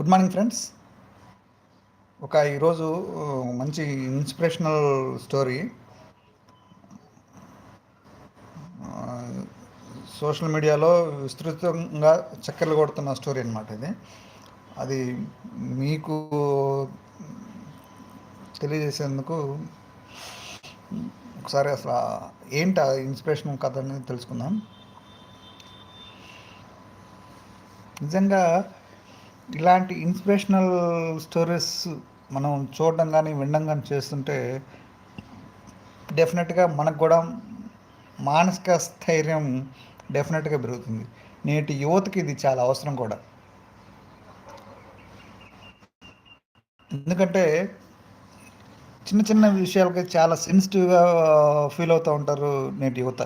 Good morning friends. ఒక ఈరోజు మంచి ఇన్స్పిరేషనల్ స్టోరీ. సోషల్ మీడియాలో విస్తృతంగా చక్కర్లు కొడుతున్న స్టోరీ అనమాట ఇది. అది మీకు తెలియజేసేందుకు ఒకసారి అసలు ఏంటి ఆ ఇన్స్పిరేషన్ కథ అనేది తెలుసుకుందాం. నిజంగా ఇలాంటి ఇన్స్పిరేషనల్ స్టోరీస్ మనం చూడడం కానీ వినడం కానీ చేస్తుంటే డెఫినెట్గా మనకు కూడా మానసిక స్థైర్యం డెఫినెట్గా పెరుగుతుంది. నేటి యువతకి ఇది చాలా అవసరం కూడా. ఎందుకంటే చిన్న చిన్న విషయాలకి చాలా సెన్సిటివ్గా ఫీల్ అవుతూ ఉంటారు నేటి యువత.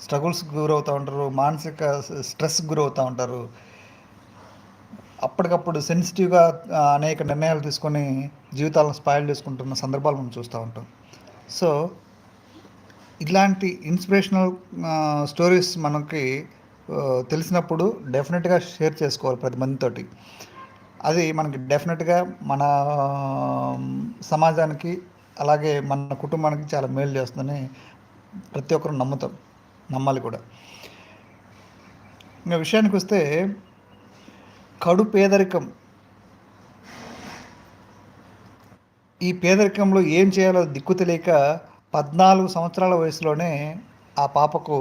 స్ట్రగుల్స్కి గురవుతూ ఉంటారు మానసిక స్ట్రెస్కి గురవుతూ ఉంటారు. అప్పటికప్పుడు సెన్సిటివ్గా అనేక నిర్ణయాలు తీసుకొని జీవితాలను స్పాయిల్ చేసుకుంటున్న సందర్భాలు మనం చూస్తూ ఉంటాం. సో ఇలాంటి ఇన్స్పిరేషనల్ స్టోరీస్ మనకి తెలిసినప్పుడు డెఫినెట్గా షేర్ చేసుకోవాలి ప్రతి మందితోటి. అది మనకి డెఫినెట్గా మన సమాజానికి అలాగే మన కుటుంబానికి చాలా మేలు చేస్తుందని ప్రతి ఒక్కరు నమ్ముతాం. నమ్మాలి కూడా. ఇంకా విషయానికి వస్తే కడు పేదరికం ఈ పేదరికంలో ఏం చేయాలో దిక్కు తెలియక పద్నాలుగు సంవత్సరాల వయసులోనే ఆ పాపకు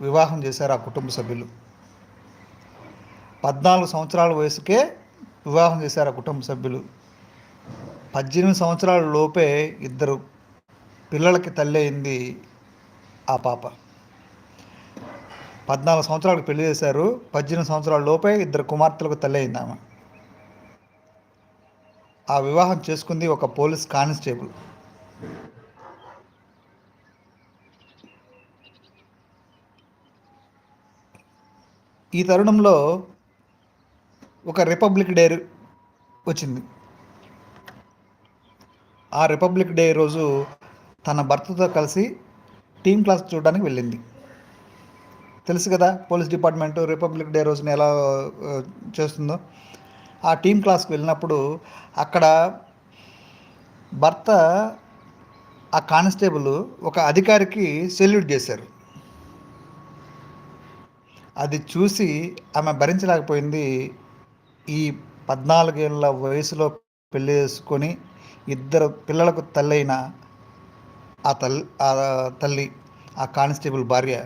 వివాహం చేశారు ఆ కుటుంబ సభ్యులు. పద్నాలుగు సంవత్సరాల వయసుకే వివాహం చేశారు ఆ కుటుంబ సభ్యులు. పద్దెనిమిది సంవత్సరాల లోపే ఇద్దరు పిల్లలకి తల్లి అయింది ఆ పాప. పద్నాలుగు సంవత్సరాలకు పెళ్ళి చేశారు. పద్దెనిమిది సంవత్సరాల లోపే ఇద్దరు కుమార్తెలకు తల్లి అయింది ఆమె. ఆ వివాహం చేసుకుంది ఒక పోలీస్ కానిస్టేబుల్. ఈ తరుణంలో ఒక రిపబ్లిక్ డే వచ్చింది. ఆ రిపబ్లిక్ డే రోజు తన భర్తతో కలిసి టీమ్ క్లాస్ చూడడానికి వెళ్ళింది. తెలుసు కదా పోలీస్ డిపార్ట్మెంట్ రిపబ్లిక్ డే రోజున ఎలా చేస్తుందో. ఆ టీం క్లాస్కి వెళ్ళినప్పుడు అక్కడ భర్త ఆ కానిస్టేబుల్ ఒక అధికారికి సెల్యూట్ చేశారు. అది చూసి ఆమె భరించలేకపోయింది. ఈ పద్నాలుగేళ్ళ వయసులో పెళ్ళి చేసుకొని ఇద్దరు పిల్లలకు తల్లైన ఆ తల్లి ఆ తల్లి ఆ కానిస్టేబుల్ భార్య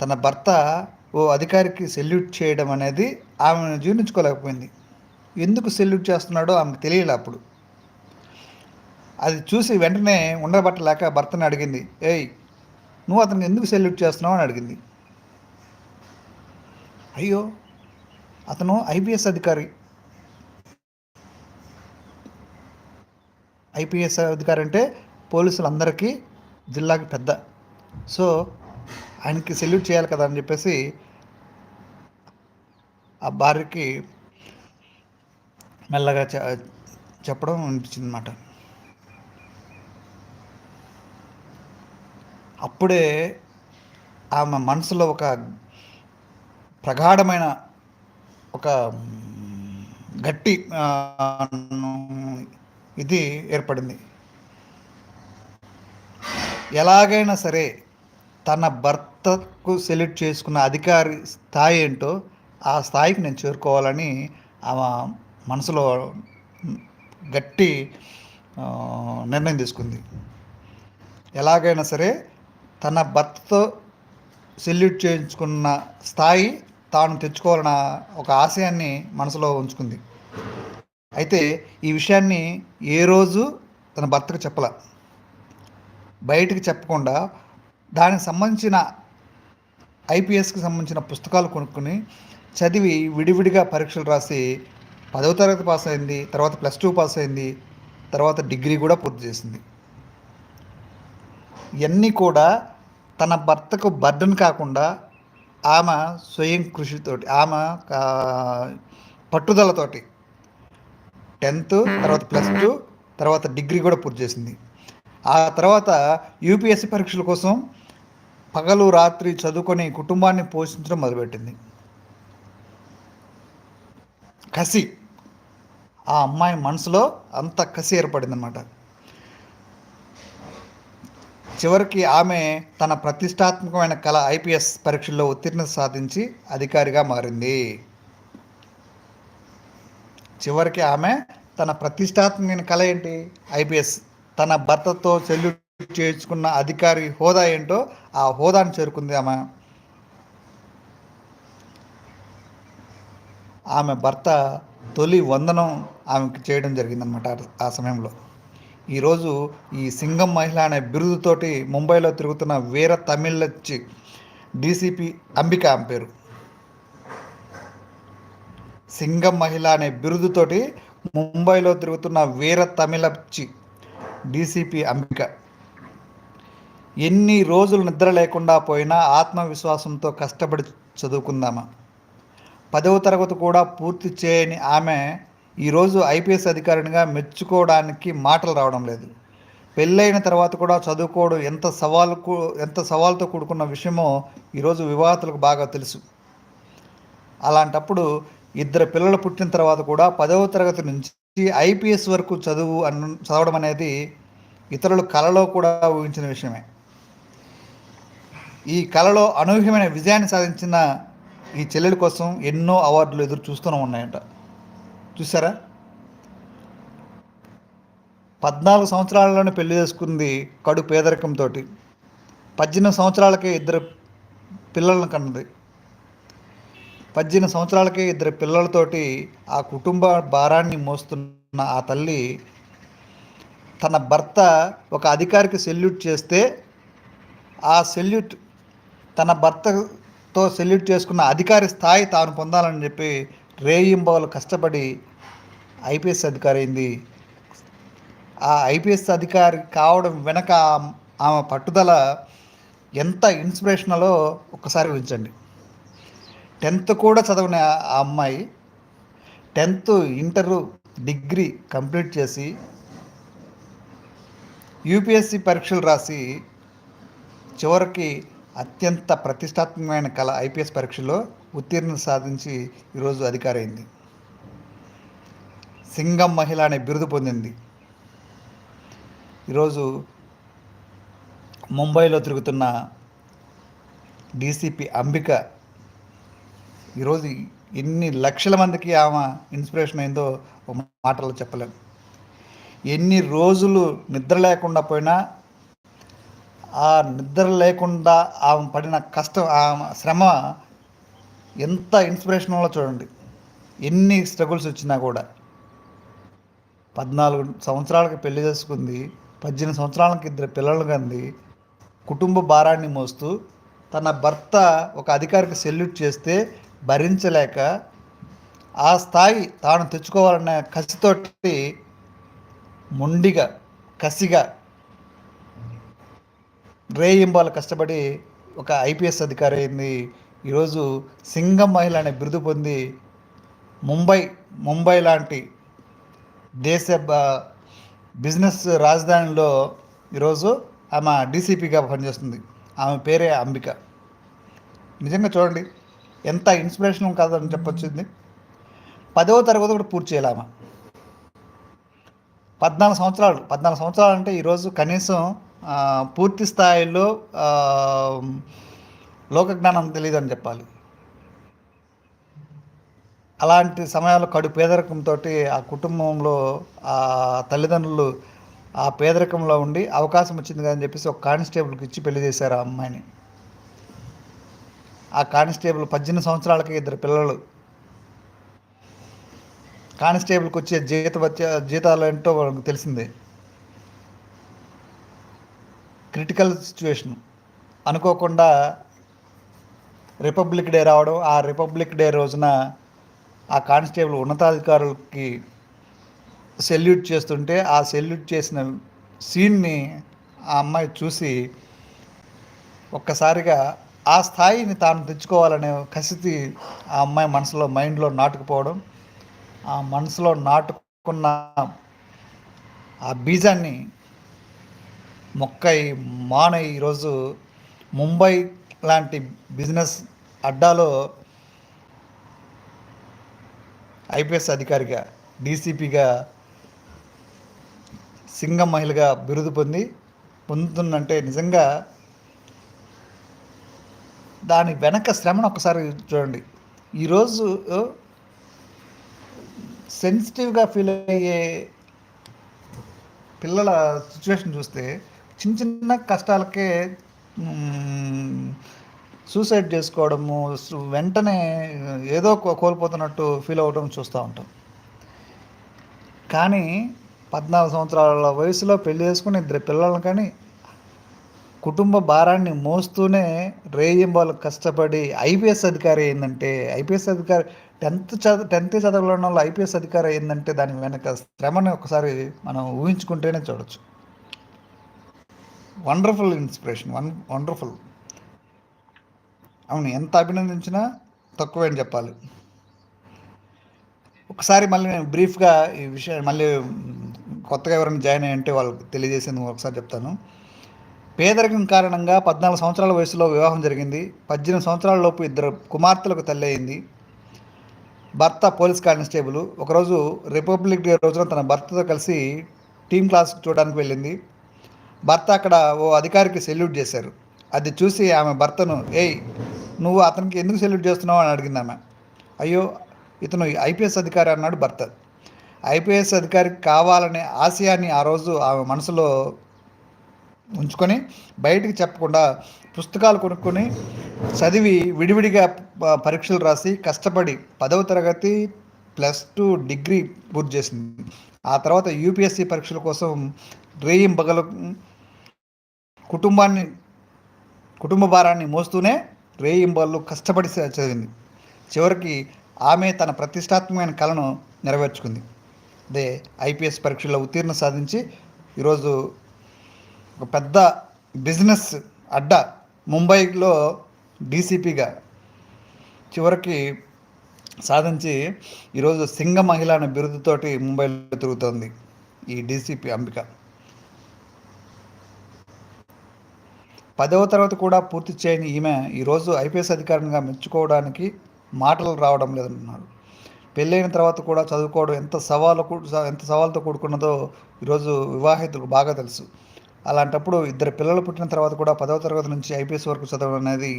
తన భర్త ఓ అధికారికి సెల్యూట్ చేయడం అనేది ఆమెను జీర్ణించుకోలేకపోయింది. ఎందుకు సెల్యూట్ చేస్తున్నాడో ఆమెకు తెలియలే అప్పుడు. అది చూసి వెంటనే ఉండబట్టలేక భర్తని అడిగింది ఏయ్ నువ్వు అతనికి ఎందుకు సెల్యూట్ చేస్తున్నావు? అని అడిగింది. అయ్యో అతను ఐపీఎస్ అధికారి. ఐపీఎస్ అధికారి అంటే పోలీసులందరికీ జిల్లాకి పెద్ద. సో ఆయనకి సెల్యూట్ చేయాలి కదా అని చెప్పేసి ఆ భార్యకి మెల్లగా చెప్పడం అనిపించింది అనమాట అప్పుడే ఆమె మనసులో ఒక ప్రగాఢమైన ఒక గట్టి ఇది ఏర్పడింది. ఎలాగైనా సరే తన భర్తకు సెలెక్ట్ చేసుకున్న అధికారి స్థాయి ఏంటో ఆ స్థాయికి నేను చేరుకోవాలని ఆమె మనసులో గట్టి నిర్ణయం తీసుకుంది. ఎలాగైనా సరే తన భర్తతో సెల్యూట్ చేయించుకున్న స్థాయి తాను తెచ్చుకోవాలన్న ఒక ఆశయాన్ని మనసులో ఉంచుకుంది. అయితే ఈ విషయాన్ని ఏ రోజు తన భర్తకు చెప్పల. బయటికి చెప్పకుండా దానికి సంబంధించిన ఐపీఎస్కి సంబంధించిన పుస్తకాలు కొనుక్కొని చదివి విడివిడిగా పరీక్షలు రాసి పదవ తరగతి పాస్ అయింది తర్వాత ప్లస్ టూ పాస్ అయింది తర్వాత డిగ్రీ కూడా పూర్తి చేసింది. ఇవన్నీ కూడా తన భర్తకు బర్డన్ కాకుండా ఆమె స్వయం కృషితోటి ఆమె కా- పట్టుదలతోటి టెన్త్ తర్వాత ప్లస్ టూ తర్వాత డిగ్రీ కూడా పూర్తి చేసింది. ఆ తర్వాత యూపీఎస్సీ పరీక్షల కోసం పగలు రాత్రి చదువుకొని కుటుంబాన్ని పోషించడం మొదలుపెట్టింది. కసి. ఆ అమ్మాయి మనసులో అంత కసి ఏర్పడిందనమాట చివరికి ఆమె తన ప్రతిష్టాత్మకమైన కళ ఐపీఎస్ పరీక్షల్లో ఉత్తీర్ణత సాధించి అధికారిగా మారింది. చివరికి ఆమె తన ప్రతిష్టాత్మకమైన కళ ఏంటి? ఐపీఎస్. తన భర్తతో సెల్యూట్ చేయించుకున్న అధికారి హోదా ఏంటో ఆ హోదాను చేరుకుంది ఆమె. ఆమె భర్త తొలి వందనం ఆమెకు చేయడం జరిగిందనమాట ఆ సమయంలో. ఈరోజు ఈ సింగం మహిళ అనే బిరుదుతోటి ముంబైలో తిరుగుతున్న వీర తమిళచ్చి డీసీపీ అంబిక ఆమె పేరు. సింగం మహిళ అనే బిరుదుతోటి ముంబైలో తిరుగుతున్న వీర తమిళచ్చి డీసీపీ అంబిక ఎన్ని రోజులు నిద్ర లేకుండా పోయినా ఆత్మవిశ్వాసంతో కష్టపడి చదువుకుందామా? పదవ తరగతి కూడా పూర్తి చేయని ఆమె ఈరోజు ఐపీఎస్ అధికారినిగా మెచ్చుకోవడానికి మాటలు రావడం లేదు. పెళ్ళైన తర్వాత కూడా చదువుకోవడం ఎంత సవాలుకు ఎంత సవాల్తో కూడుకున్న విషయమో ఈరోజు వివాహతులకు బాగా తెలుసు. అలాంటప్పుడు ఇద్దరు పిల్లలు పుట్టిన తర్వాత కూడా పదవ తరగతి నుంచి ఐపీఎస్ వరకు చదువు అన్ చదవడం అనేది ఇతరులు కళలో కూడా ఊహించిన విషయమే. ఈ కళలో అనూహ్యమైన విజయాన్ని సాధించిన ఈ చెల్లెల కోసం ఎన్నో అవార్డులు ఎదురు చూస్తూనే ఉన్నాయంట. చూసారా పద్నాలుగు సంవత్సరాలలోనే పెళ్ళి చేసుకుంది కడు పేదరికంతో పద్దెనిమిది సంవత్సరాలకే ఇద్దరు పిల్లలను కన్నది. పద్దెనిమిది సంవత్సరాలకే ఇద్దరు పిల్లలతోటి ఆ కుటుంబ భారాన్ని మోస్తున్న ఆ తల్లి తన భర్త ఒక అధికారికి సెల్యూట్ చేస్తే ఆ సెల్యూట్ తన భర్తతో సెల్యూట్ చేసుకున్న అధికారి స్థాయి తాను పొందాలని చెప్పి రేయింబవలు కష్టపడి ఐపీఎస్ అధికారి అయింది. ఆ ఐపీఎస్ అధికారి కావడం వెనక ఆమె పట్టుదల ఎంత ఇన్స్పిరేషనలో ఒక్కసారి ఊహించండి. టెన్త్ కూడా చదవని ఆ అమ్మాయి టెన్త్ ఇంటరు డిగ్రీ కంప్లీట్ చేసి యూపీఎస్సి పరీక్షలు రాసి చివరికి అత్యంత ప్రతిష్టాత్మకమైన కళ ఐపీఎస్ పరీక్షలో ఉత్తీర్ణత సాధించి ఈరోజు అధికారైంది. సింగం మహిళ అనే బిరుదు పొందింది. ఈరోజు ముంబైలో తిరుగుతున్న డీసీపీ అంబిక ఈరోజు ఎన్ని లక్షల మందికి ఆమె ఇన్స్పిరేషన్ అయిందో మాటలు చెప్పలేము ఎన్ని రోజులు నిద్ర లేకుండా పోయినా ఆ నిద్ర లేకుండా ఆమె పడిన కష్టం ఆమె శ్రమ ఎంత ఇన్స్పిరేషనల్లో చూడండి. ఎన్ని స్ట్రగుల్స్ వచ్చినా కూడా. పద్నాలుగు సంవత్సరాలకి పెళ్ళి చేసుకుంది పద్దెనిమిది సంవత్సరాలకి ఇద్దరు పిల్లలు కంది కుటుంబ భారాన్ని మోస్తూ తన భర్త ఒక అధికారికి సెల్యూట్ చేస్తే భరించలేక ఆ స్థాయి తాను తెచ్చుకోవాలనే కసితోటి మొండిగా కసిగా రేయింబాలు కష్టపడి ఒక ఐపీఎస్ అధికారి అయింది. ఈరోజు సింగం మహిళ అనే బిరుదు పొంది ముంబై ముంబై లాంటి దేశ బిజినెస్ రాజధానిలో ఈరోజు ఆమె డీసీపీగా పనిచేస్తుంది. ఆమె పేరే అంబిక. నిజంగా చూడండి ఎంత ఇన్స్పిరేషన్ కాదని చెప్పొచ్చింది పదవ తరగతి కూడా పూర్తి చేయాలి ఆమె. పద్నాలుగు సంవత్సరాలు పద్నాలుగు సంవత్సరాలు అంటే ఈరోజు కనీసం పూర్తి స్థాయిలో లోకజ్ఞానం తెలియదు అని చెప్పాలి. అలాంటి సమయాల్లో కడు పేదరికంతో ఆ కుటుంబంలో ఆ తల్లిదండ్రులు ఆ పేదరికంలో ఉండి అవకాశం వచ్చింది అని చెప్పేసి ఒక కానిస్టేబుల్కి ఇచ్చి పెళ్ళి చేశారు ఆ అమ్మాయిని. ఆ కానిస్టేబుల్ పద్దెనిమిది సంవత్సరాలకి ఇద్దరు పిల్లలు. కానిస్టేబుల్కి వచ్చే జీతం వచ్చే జీతాలు ఏంటో వాళ్ళకి తెలిసిందే. Critical situation. అనుకోకుండా రిపబ్లిక్ డే రావడం ఆ రిపబ్లిక్ డే రోజున ఆ కానిస్టేబుల్ ఉన్నతాధికారులకి సెల్యూట్ చేస్తుంటే ఆ సెల్యూట్ చేసిన సీన్ని ఆ అమ్మాయి చూసి ఒక్కసారిగా ఆ స్థాయిని తాను తెచ్చుకోవాలనే కసితి ఆ అమ్మాయి మనసులో మైండ్లో నాటుకుపోవడం ఆ మనసులో నాటుకున్న ఆ బీజాన్ని మొక్కై మానై ఈరోజు ముంబై లాంటి బిజినెస్ అడ్డాలో ఐపీఎస్ అధికారిగా డీసీపీగా సింగం మహిళగా బిరుదు పొంది పొందుతుందంటే నిజంగా దాని వెనక శ్రమను ఒకసారి చూడండి. ఈరోజు సెన్సిటివ్గా ఫీల్ అయ్యే పిల్లల సిచ్యువేషన్ చూస్తే చిన్న చిన్న కష్టాలకే సూసైడ్ చేసుకోవడము వెంటనే ఏదో కోల్పోతున్నట్టు ఫీల్ అవ్వడం చూస్తూ ఉంటాం. కానీ పద్నాలుగు సంవత్సరాల వయసులో పెళ్ళి చేసుకుని ఇద్దరు పిల్లలను కానీ కుటుంబ భారాన్ని మోస్తూనే రేయింబాలు కష్టపడి ఐపీఎస్ అధికారి ఏంటంటే ఐపీఎస్ అధికారి టెన్త్ చదువు టెన్త్ చదవడం వల్ల ఐపీఎస్ అధికారి ఏంటంటే దాని వెనక శ్రమని ఒకసారి మనం ఊహించుకుంటేనే చూడొచ్చు. వండర్ఫుల్ ఇన్స్పిరేషన్ వన్ వండర్ఫుల్ అవును ఎంత అభినందించినా తక్కువే అని చెప్పాలి. ఒకసారి మళ్ళీ నేను బ్రీఫ్గా ఈ విషయం మళ్ళీ కొత్తగా ఎవరైనా జాయిన్ అయ్యంటే వాళ్ళకి తెలియజేసింది ఒకసారి చెప్తాను. పేదరికం కారణంగా పద్నాలుగు సంవత్సరాల వయసులో వివాహం జరిగింది. పద్దెనిమిది సంవత్సరాల లోపు ఇద్దరు కుమార్తెలకు తల్లి అయింది. భర్త పోలీస్ కానిస్టేబుల్. ఒకరోజు రిపబ్లిక్ డే రోజున తన భర్తతో కలిసి టీం క్లాస్ చూడడానికి వెళ్ళింది. భర్త అక్కడ ఓ అధికారికి సెల్యూట్ చేశారు. అది చూసి ఆమె భర్తను ఏయ్ నువ్వు అతనికి ఎందుకు సెల్యూట్ చేస్తున్నావు? అని అడిగింది ఆమె. అయ్యో ఇతను ఐపీఎస్ అధికారి అన్నాడు భర్త. ఐపీఎస్ అధికారికి కావాలనే ఆశయాన్ని ఆ రోజు ఆమె మనసులో ఉంచుకొని బయటికి చెప్పకుండా పుస్తకాలు కొనుక్కొని చదివి విడివిడిగా పరీక్షలు రాసి కష్టపడి పదవ తరగతి ప్లస్ టూ డిగ్రీ పూర్తి చేసింది. ఆ తర్వాత యూపీఎస్సీ పరీక్షల కోసం రేయింబగలు కుటుంబాన్ని కుటుంబ భారాన్ని మోస్తూనే రేయింబళ్ళు కష్టపడి చదివింది. చివరికి ఆమె తన ప్రతిష్టాత్మకమైన కళను నెరవేర్చుకుంది. అదే ఐపీఎస్ పరీక్షల్లో ఉత్తీర్ణ సాధించి ఈరోజు ఒక పెద్ద బిజినెస్ అడ్డ ముంబైలో డీసీపీగా చివరికి సాధించి ఈరోజు సింగ మహిళ అనే బిరుదుతోటి ముంబైలో తిరుగుతోంది ఈ డీసీపీ అంబిక. పదవ తరగతి కూడా పూర్తి చేయని ఈమె ఈరోజు ఐపీఎస్ అధికారిగా మెచ్చుకోవడానికి మాటలు రావడం లేదంటున్నారు పెళ్ళైన తర్వాత కూడా చదువుకోవడం ఎంత సవాలు ఎంత సవాలుతో కూడుకున్నదో ఈరోజు వివాహితులకు బాగా తెలుసు. అలాంటప్పుడు ఇద్దరు పిల్లలు పుట్టిన తర్వాత కూడా పదవ తరగతి నుంచి ఐపీఎస్ వరకు చదవడం అనేది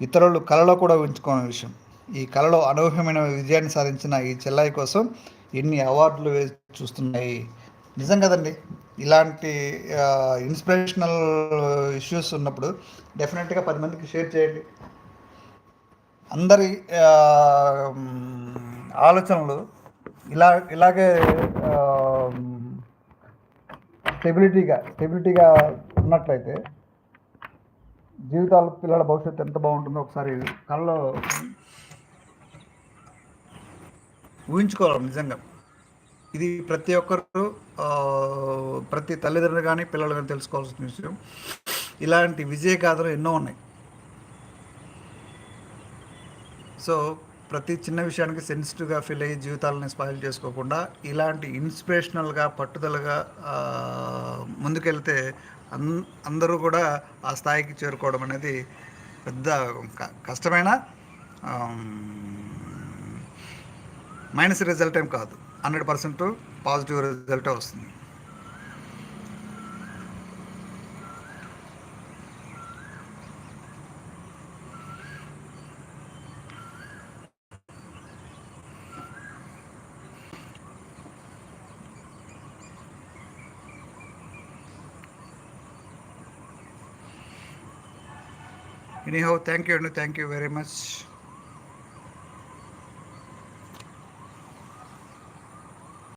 ఇతరులు కళలో కూడా ఉంచుకునే విషయం. ఈ కళలో అనూహ్యమైన విజయాన్ని సాధించిన ఈ చెల్లాయి కోసం ఎన్ని అవార్డులు చూస్తున్నాయి? నిజం కదండి. ఇలాంటి ఇన్స్పిరేషనల్ ఇష్యూస్ ఉన్నప్పుడు డెఫినెట్గా పది మందికి షేర్ చేయండి. అందరి ఆలోచనలు ఇలా ఇలాగే స్టెబిలిటీగా స్టెబిలిటీగా ఉన్నట్లయితే జీవితాలు పిల్లల భవిష్యత్తు ఎంత బాగుంటుందో ఒకసారి కళ్ళలో ఊహించుకోవాలి నిజంగా. ఇది ప్రతి ఒక్కరు ప్రతి తల్లిదండ్రులు కానీ పిల్లలు కానీ తెలుసుకోవాల్సిన విషయం. ఇలాంటి విజయ గాథలు ఎన్నో ఉన్నాయి. సో ప్రతి చిన్న విషయానికి సెన్సిటివ్గా ఫీల్ అయ్యి జీవితాలని స్పాయిల్ చేసుకోకుండా ఇలాంటి ఇన్స్పిరేషనల్గా పట్టుదలగా ముందుకెళ్తే అన్ అందరూ కూడా ఆ స్థాయికి చేరుకోవడం అనేది పెద్ద కష్టమైన మైనస్ రిజల్ట్ ఏం కాదు. హండ్రెడ్ పర్సెంట్ పాజిటివ్ రిజల్ట్ వస్తుంది. ఎనీహో థ్యాంక్ యూ అండి థ్యాంక్ యూ వెరీ మచ్